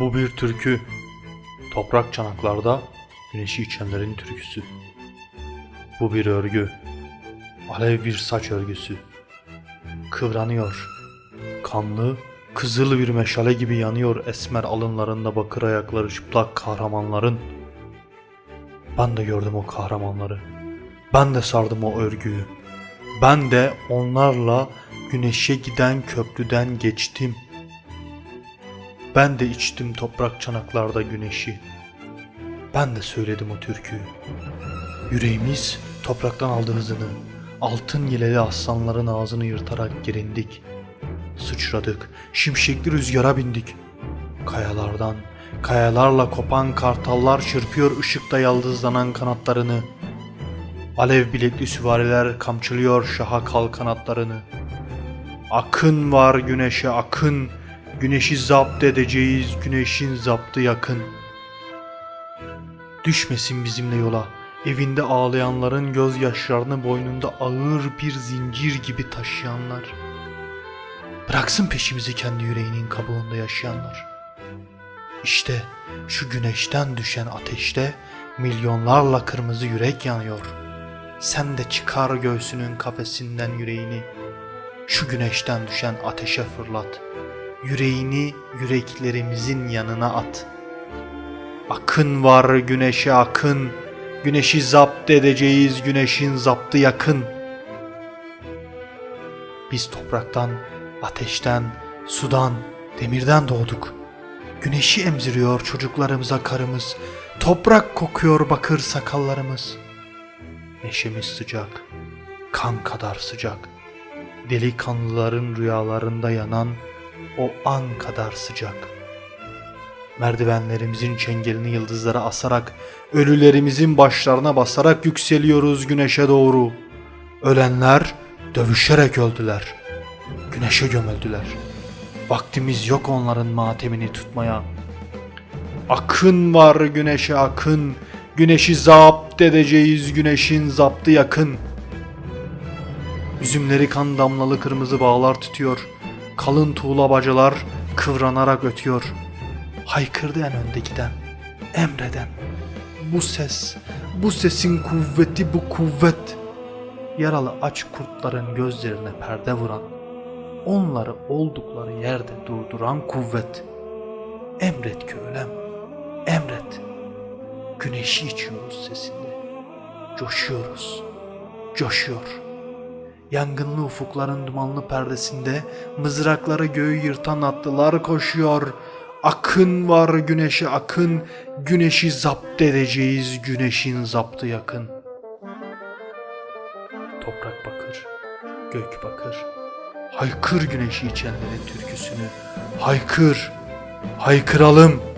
Bu bir türkü. Toprak çanaklarda güneşi içenlerin türküsü. Bu bir örgü. Alev bir saç örgüsü. Kıvranıyor. Kanlı, kızıl bir meşale gibi yanıyor esmer alınlarında bakır ayakları çıplak kahramanların. Ben de gördüm o kahramanları. Ben de sardım o örgüyü. Ben de onlarla güneşe giden köprüden geçtim. Ben de içtim toprak çanaklarda güneşi. Ben de söyledim o türküyü. Yüreğimiz topraktan aldı. Altın yeleli aslanların ağzını yırtarak gerindik. Sıçradık, şimşekli rüzgara bindik. Kayalardan, kayalarla kopan kartallar çırpıyor ışıkta yaldızlanan kanatlarını. Alev bilekli süvariler kamçılıyor şaha kal kanatlarını. Akın var güneşe akın, güneşi zapt edeceğiz güneşin zaptı yakın. Düşmesin bizimle yola, evinde ağlayanların gözyaşlarını boynunda ağır bir zincir gibi taşıyanlar. Bıraksın peşimizi kendi yüreğinin kabuğunda yaşayanlar. İşte şu güneşten düşen ateşte milyonlarla kırmızı yürek yanıyor. Sen de çıkar göğsünün kafesinden yüreğini. Şu güneşten düşen ateşe fırlat. Yüreğini yüreklerimizin yanına at. Akın var güneşe akın. Güneşi zapt edeceğiz güneşin zaptı yakın. Biz topraktan, ateşten, sudan, demirden doğduk. Güneşi emziriyor çocuklarımıza karımız. Toprak kokuyor bakır sakallarımız. Neşemiz sıcak, kan kadar sıcak. Delikanlıların rüyalarında yanan o an kadar sıcak. Merdivenlerimizin çengelini yıldızlara asarak, ölülerimizin başlarına basarak yükseliyoruz güneşe doğru. Ölenler dövüşerek öldüler. Güneşe gömüldüler. Vaktimiz yok onların matemini tutmaya. Akın var güneşe akın. Güneşi zapt edeceğiz güneşin zaptı yakın. Üzümleri kan damlalı kırmızı bağlar tutuyor. Kalın tuğla bacalar kıvranarak ötüyor. Haykırdı en önde giden, emreden. Bu ses, bu sesin kuvveti bu kuvvet. Yaralı aç kurtların gözlerine perde vuran, onları oldukları yerde durduran kuvvet. Emret ki ölem, emret. Güneşi içiyoruz sesinde. Coşuyoruz, coşuyor. Yangınlı ufukların dumanlı perdesinde mızrakları göğü yırtan atlılar koşuyor. Akın var güneşe akın, güneşi zapt edeceğiz güneşin zaptı yakın. Toprak bakır, gök bakır. Haykır güneşi içenlerin türküsünü. Haykır, haykıralım.